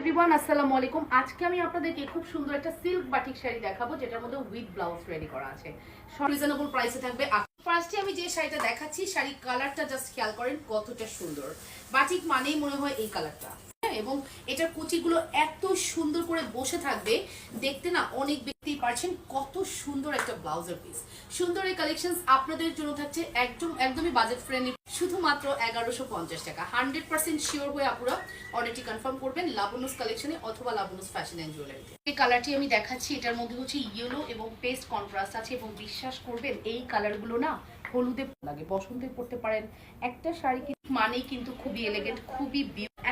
Everyone আসসালামু আলাইকুম। আজকে আমি আপনাদেরকে খুব সুন্দর একটা সিল্ক বাটিক শাড়ি দেখাবো, যেটার মধ্যে উইথ ব্লাউজ রেডি করা আছে। রিজনেবল প্রাইসে থাকবে। ফার্স্টে আমি যে শাড়িটা দেখাচ্ছি, শাড়ির কালারটা জাস্ট খেয়াল করেন কতটা সুন্দর। বাটিক মানেই মনে হয় এই কালারটা এবং এটার কুচিগুলো এত সুন্দর করে বসে থাকবে, দেখতে না অনেক দেখতেই পারছেন কত সুন্দর একটা ব্লাউজের পিস সুন্দর এই কালেকশন আপনাদের জন্য থাকছে একদম, একদমই বাজেট ফ্রেন্ডলি শুধুমাত্র এগারোশো পঞ্চাশ টাকা। হান্ড্রেড পার্সেন্ট শিওর হয়ে আপুরা অর্ডারটি কনফার্ম করবেন লাবনুস কালেকশনে অথবা লাবনুস ফ্যাশন অ্যান্ড জুয়েলারিতে এই কালারটি আমি দেখাচ্ছি, এটার মধ্যে হচ্ছে ইয়েলো এবং পেস্ট কন্ট্রাস্ট আছে এবং বিশ্বাস করবেন এই কালারগুলো না হলুদে লাগে, বসন্তে পড়তে পারেন। একটা শাড়ি মানেই কিন্তু খুবই এলিগেন্ট খুবই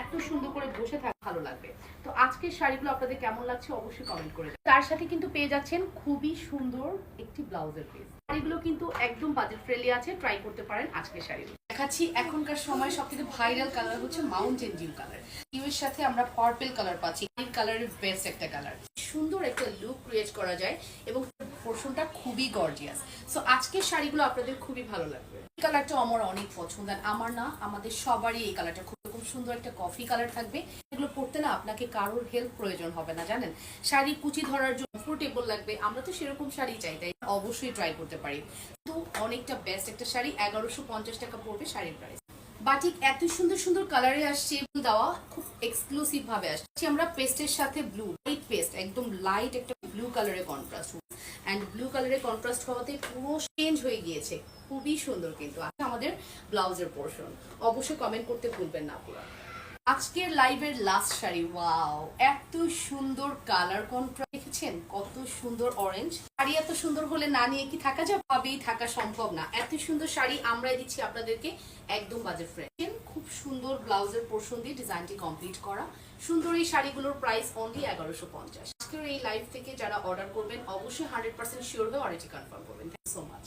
এত সুন্দর করে বসে থাকা, ভালো লাগবে। তো আজকের শাড়িগুলো আপনাদের কেমন লাগছে অবশ্যই কমেন্ট করে তার সাথে কিন্তু পেয়ে যাচ্ছেন খুবই সুন্দর একটি ব্লাউজের পিস শাড়িগুলো কিন্তু একদম বাজেট ফ্রেন্ডলি আছে ট্রাই করতে পারেন আজকের শাড়িগুলো। দেখাচ্ছি এখনকার সময় সব থেকে ভাইরাল কালার হচ্ছে মাউন্টেন ডিউ কালার ডিউ এর সাথে আমরা পার্পল কালার পাচ্ছি, এই কালারের বেস্ট একটা কালার সুন্দর একটা লুক ক্রিয়েট করা যায় এবং পোর্শনটা খুবই গর্জিয়াস সো আজকের শাড়িগুলো আপনাদের খুবই ভালো লাগবে। কালারটা আমার অনেক পছন্দ। আর আমার না, আমাদের সবারই এই কালারটা খুব খুব সুন্দর একটা কফি কালার থাকবে। এগুলো পড়তে না আপনাকে কারোর হেল্প প্রয়োজন হবে না, জানেন? শাড়ি কুচি ধরার জন্য কমফোর্টেবল লাগবে। আমরা তো সেরকম শাড়ি চাই, তাই অবশ্যই ট্রাই করতে পারি। তো অনেকটা বেস্ট একটা শাড়ি, এগারোশো পঞ্চাশ টাকা পড়বে শাড়ির প্রাইস বাটিক এত সুন্দর সুন্দর কালারে আসছে দেওয়া খুব এক্সক্লুসিভ ভাবে আসছে। আমরা পেস্টের সাথে ব্লু লাইট পেস্ট একদম লাইট একটা ব্লু কালারের কন্ট্রাস্ট অ্যান্ড ব্লু কালারের কন্ট্রাস্ট হওয়াতে পুরো চেঞ্জ হয়ে গিয়েছে। খুবই সুন্দর কিন্তু। আর আমাদের ব্লাউজের পোর্শন অবশ্যই কমেন্ট করতে ভুলবেন না পুরো। আজকের লাইভের লাস্ট শাড়ি ওয়াও এত সুন্দর কালার কন্ট্রাস্ট দেখেছেন? কত সুন্দর অরেঞ্জ শাড়ি এত সুন্দর হলে না নিয়ে কি থাকা যাবে থাকা সম্ভব না। এত সুন্দর শাড়ি আমরাই দিচ্ছি আপনাদেরকে একদম বাজেট ফ্রেন্ড খুব সুন্দর ব্লাউজের পোর্শন দিয়ে ডিজাইনটি কমপ্লিট করা। সুন্দর এই শাড়িগুলোর প্রাইস অনলি এগারোশো পঞ্চাশ। আজকের এই লাইভ থেকে যারা অর্ডার করবেন, অবশ্যই হান্ড্রেড পার্সেন্ট শিওর হয়ে অর্ডারটি কনফার্ম করবেন। Thank so much